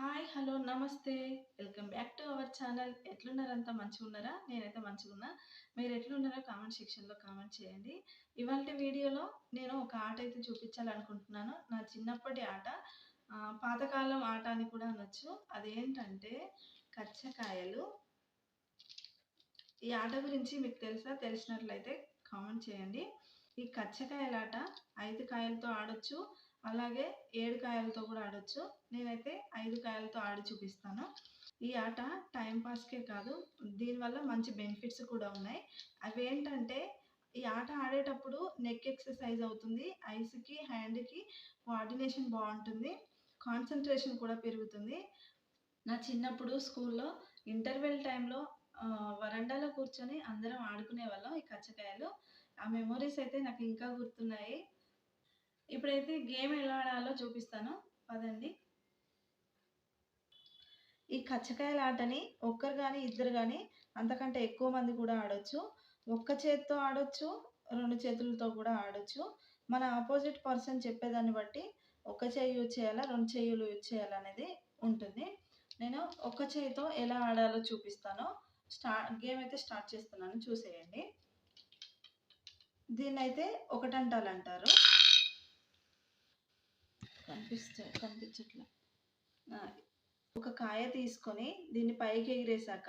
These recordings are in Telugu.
Hi hello namaste. Welcome back to our channel. ఎట్లున్నారంతా? మంచిగా ఉన్నారా నేనైతే మంచిగా ఉన్నా మీరు ఎట్లున్నారో కామెంట్ సెక్షన్లో కామెంట్ చేయండి. ఇవాళ వీడియోలో నేను ఒక ఆట అయితే చూపించాలనుకుంటున్నాను. నా చిన్నప్పటి ఆట పాతకాలం ఆట అని కూడా అనొచ్చు. అదేంటంటే కచ్చకాయలు. ఈ ఆట గురించి మీకు తెలుసా? తెలిసినట్లయితే కామెంట్ చేయండి. ఈ కచ్చకాయల ఆట ఐదు కాయలతో ఆడొచ్చు. అలాగే ఏడు కాయలతో కూడా ఆడొచ్చు. నేనైతే ఐదు కాయలతో ఆడి చూపిస్తాను. ఈ ఆట టైంపాస్కే కాదు. దీనివల్ల మంచి బెనిఫిట్స్ కూడా ఉన్నాయి. అవి ఏంటంటే ఈ ఆట ఆడేటప్పుడు నెక్ ఎక్సర్సైజ్ అవుతుంది. ఐస్కి హ్యాండ్కి కోఆర్డినేషన్ బాగుంటుంది. కాన్సన్ట్రేషన్ కూడా పెరుగుతుంది. నా చిన్నప్పుడు స్కూల్లో ఇంటర్వెల్ టైంలో వరండాలో కూర్చొని అందరం ఆడుకునే వాళ్ళం ఈ కచ్చకాయలు. ఆ మెమొరీస్ అయితే నాకు ఇంకా గుర్తున్నాయి. ఇప్పుడైతే గేమ్ ఎలా ఆడాలో చూపిస్తాను. పదండి. ఈ కచ్చకాయల ఆటని ఒక్కరు కానీ ఇద్దరు కానీ అంతకంటే ఎక్కువ మంది కూడా ఆడొచ్చు. ఒక్క చేతితో ఆడొచ్చు రెండు చేతులతో కూడా ఆడొచ్చు. మన ఆపోజిట్ పర్సన్ చెప్పేదాన్ని బట్టి ఒక చేయి యూజ్ చేయాలా రెండు చేయులు యూజ్ చేయాలనేది ఉంటుంది. నేను ఒక చేయితో ఎలా ఆడాలో చూపిస్తాను. స్టార్ట్ గేమ్ అయితే స్టార్ట్ చేస్తున్నాను చూసేయండి. దీన్నైతే అయితే ఒకటంటాలు అంటారు కనిపిస్తే కనిపించట్లే. ఒక కాయ తీసుకొని దీన్ని పైకి ఎగిరేసాక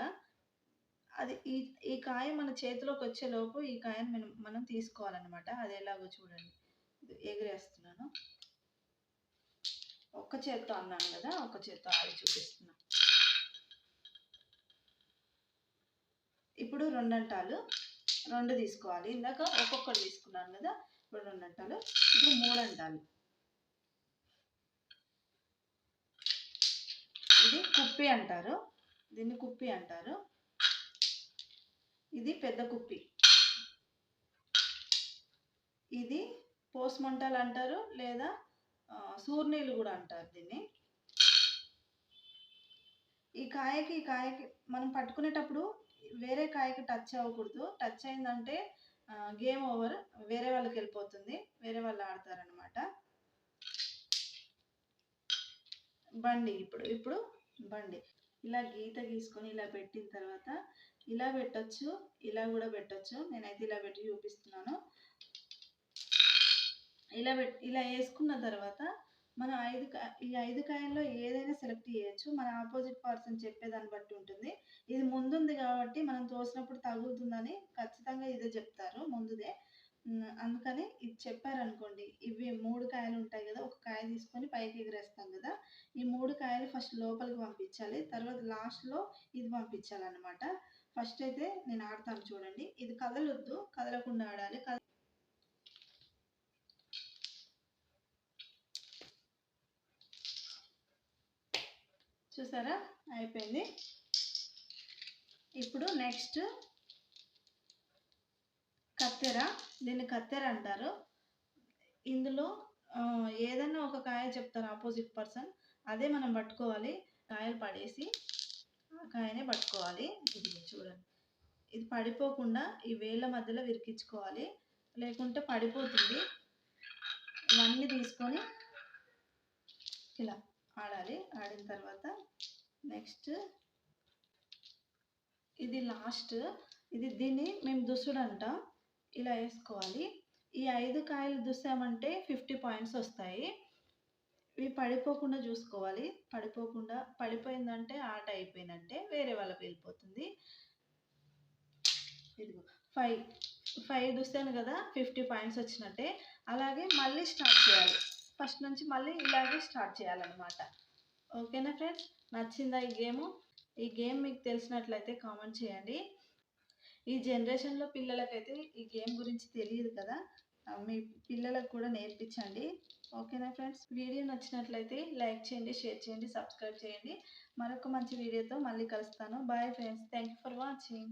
అది ఈ ఈ కాయ మన చేతిలోకి వచ్చేలోపు ఈ కాయను మనం మనం తీసుకోవాలన్నమాట. అది ఎలాగో చూడండి. ఎగిరేస్తున్నాను. ఒక్క చేత్తో అన్నాను కదా ఒక్క చేత్తో ఆడి చూపిస్తున్నా. ఇప్పుడు రెండంటాలు. రెండు తీసుకోవాలి. ఇందాక ఒక్కొక్కటి తీసుకున్నాను కదా ఇప్పుడు రెండంటాలు. ఇప్పుడు మూడంటాలు. ఇది కుప్పి అంటారు. దీన్ని కుప్పి అంటారు. ఇది పెద్ద కుప్పి. ఇది పోస్మంటలు అంటారు లేదా ఆ, సూర్నీళ్ళు కూడా అంటారు దీన్ని. ఈ కాయకి ఈ కాయకి మనం పట్టుకునేటప్పుడు వేరే కాయకి టచ్ అవ్వకూడదు. టచ్ అయిందంటే గేమ్ ఓవర్ వేరే వాళ్ళకి వెళ్ళిపోతుంది. వేరే వాళ్ళు ఆడతారనమాట బండి ఇప్పుడు ఇప్పుడు బండి. ఇలా గీత గీసుకొని ఇలా పెట్టిన తర్వాత ఇలా పెట్టచ్చు ఇలా కూడా పెట్టొచ్చు. నేనైతే ఇలా పెట్టి చూపిస్తున్నాను. ఇలా పెట్ ఇలా వేసుకున్న తర్వాత మనం ఐదు ఈ ఐదు కాయల్లో ఏదైనా సెలెక్ట్ చేయొచ్చు. మన ఆపోజిట్ పర్సన్ చెప్పేదాన్ని బట్టి ఉంటుంది. ఇది ముందుంది కాబట్టి మనం తోసినప్పుడు తగులుతుందని ఖచ్చితంగా ఇదే చెప్తారు ముందుదే. అందుకని ఇది చెప్పారనుకోండి. ఇవి మూడు కాయలు ఉంటాయి కదా ఒక కాయ తీసుకొని పైకి ఎగిరేస్తాం కదా ఈ మూడు కాయలు ఫస్ట్ లోపలికి పంపించాలి. తర్వాత లాస్ట్లో ఇది పంపించాలన్నమాట. ఫస్ట్ అయితే నేను ఆడతాను చూడండి. ఇది కదలొద్దు కదలకుండా ఆడాలి. కద చూసారా? అయిపోయింది. ఇప్పుడు నెక్స్ట్ కత్తెర దీన్ని కత్తెర అంటారు. ఇందులో ఏదైనా ఒక కాయ చెప్తారు ఆపోజిట్ పర్సన్ అదే మనం పట్టుకోవాలి. కాయలు పడేసి ఆ కాయనే పట్టుకోవాలి. ఇది చూడండి. ఇది పడిపోకుండా ఈ వేళ్ళ మధ్యలో విరికించుకోవాలి. లేకుంటే పడిపోతుంది. ఇవన్నీ తీసుకొని ఇలా ఆడాలి. ఆడిన తర్వాత నెక్స్ట్ ఇది లాస్ట్. ఇది దీన్ని మేము దుసుడు అంటాం. ఇలా వేసుకోవాలి. ఈ ఐదు కాయలు దుసామంటే ఫిఫ్టీ పాయింట్స్ వస్తాయి. ఇవి పడిపోకుండా చూసుకోవాలి. పడిపోకుండా పడిపోయిందంటే ఆట అయిపోయినట్టే వేరే వాళ్ళకి వెళ్ళిపోతుంది. ఇదిగో ఫైవ్ ఫైవ్ దుస్తాను కదా ఫిఫ్టీ పాయింట్స్ వచ్చినట్టే. అలాగే మళ్ళీ స్టార్ట్ చేయాలి. ఫస్ట్ నుంచి మళ్ళీ ఇలాగే స్టార్ట్ చేయాలన్నమాట. ఓకేనా ఫ్రెండ్స్? నచ్చిందా ఈ గేమ్? ఈ గేమ్ మీకు తెలిసినట్లయితే కామెంట్ చేయండి. ఈ జనరేషన్లో పిల్లలకైతే ఈ గేమ్ గురించి తెలియదు కదా. మీ పిల్లలకు కూడా నేర్పించండి. ఓకేనా ఫ్రెండ్స్ వీడియో నచ్చినట్లయితే లైక్ చేయండి షేర్ చేయండి సబ్స్క్రైబ్ చేయండి. మరొక మంచి వీడియోతో మళ్ళీ కలుస్తాను. Bye friends thank you for watching